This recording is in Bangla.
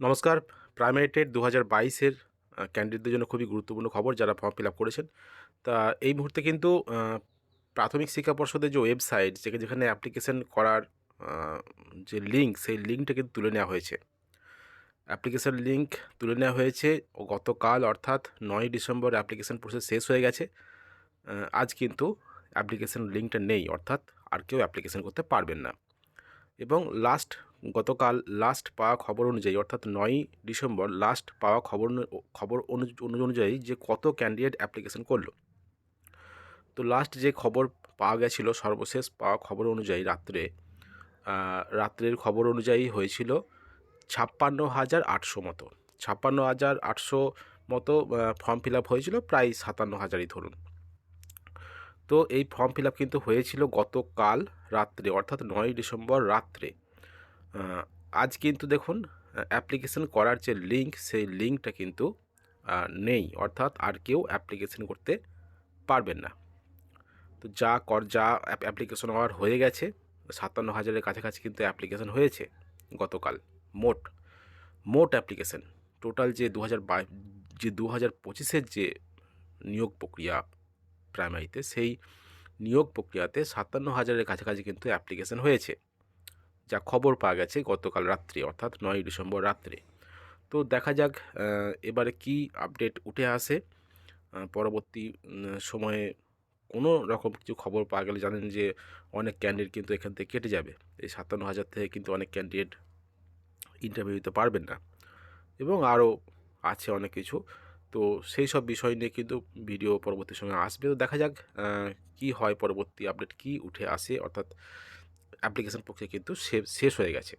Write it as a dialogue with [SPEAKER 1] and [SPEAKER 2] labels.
[SPEAKER 1] নমস্কার। প্রাইমারি টেট দু হাজার বাইশের ক্যান্ডিডেটদের জন্য খুবই গুরুত্বপূর্ণ খবর যারা ফর্ম ফিল আপ করেছেন। তা এই মুহূর্তে কিন্তু প্রাথমিক শিক্ষা পর্ষদের যে ওয়েবসাইট যেখানে যেখানে অ্যাপ্লিকেশন করার যে লিঙ্ক সেই লিঙ্কটা কিন্তু তুলে নেওয়া হয়েছে। অ্যাপ্লিকেশন লিঙ্ক তুলে নেওয়া হয়েছে গতকাল অর্থাৎ নয় ডিসেম্বর অ্যাপ্লিকেশান প্রসেস শেষ হয়ে গেছে। আজ কিন্তু অ্যাপ্লিকেশন লিঙ্কটা নেই, অর্থাৎ আর কেউ অ্যাপ্লিকেশন করতে পারবেন না। এবং লাস্ট গতকাল লাস্ট পাওয়া খবর অনুযায়ী, অর্থাৎ নয়ই ডিসেম্বর লাস্ট পাওয়া খবর খবর অনু- অনু- অনুযায়ী যে কত ক্যান্ডিডেট অ্যাপ্লিকেশন করল। তো লাস্ট যে খবর পাওয়া গেছিল, সর্বশেষ পাওয়া খবর অনুযায়ী রাত্রে রাত্রের খবর অনুযায়ী হয়েছিল ছাপ্পান্ন হাজার আটশো মতো। ছাপ্পান্ন হাজার আটশো মতো ফর্ম ফিল আপ হয়েছিল প্রায় সাতান্ন হাজারই ধরুন। তো এই ফর্ম ফিল আপ কিন্তু হয়েছিল গতকাল রাত্রে, অর্থাৎ নয় ডিসেম্বর রাত্রে। আজ কিন্তু দেখুন অ্যাপ্লিকেশন করার যে লিঙ্ক সেই লিঙ্কটা কিন্তু নেই। অর্থাৎ আর কেউ অ্যাপ্লিকেশন করতে পারবেন না। তো যা কর, যা অ্যাপ্লিকেশন হওয়ার হয়ে গেছে, সাতান্ন হাজারের কাছাকাছি কিন্তু অ্যাপ্লিকেশন হয়েছে গতকাল, মোট মোট অ্যাপ্লিকেশন টোটাল যে দু হাজার যে দু হাজার পঁচিশের যে নিয়োগ প্রক্রিয়া প্রাইমারিতে সেই নিয়োগ প্রক্রিয়াতে সাতান্ন হাজারের কাছাকাছি কিন্তু অ্যাপ্লিকেশন হয়েছে। যা খবর পাওয়া গেছে গতকাল রাত্রে, অর্থাৎ নয় ডিসেম্বর রাত্রে। তো দেখা যাক এবারে কি আপডেট উঠে আসে। পরবর্তী সময়ে কোনো রকম কিছু খবর পাওয়া গেলে জানেন যে অনেক ক্যান্ডিডেট কিন্তু এখান থেকে কেটে যাবে। এই সাতান্ন হাজার থেকে কিন্তু অনেক ক্যান্ডিডেট ইন্টারভিউ দিতে পারবেন না। এবং আরও আছে অনেক কিছু। তো সেই সব বিষয় নিয়ে কিন্তু ভিডিও পরবর্তী সময় আসবে। তো দেখা যাক কি হয় পরবর্তী আপডেট কি উঠে আসে, অর্থাৎ অ্যাপ্লিকেশন প্রক্রিয়া কিন্তু শেষ হয়ে গেছে।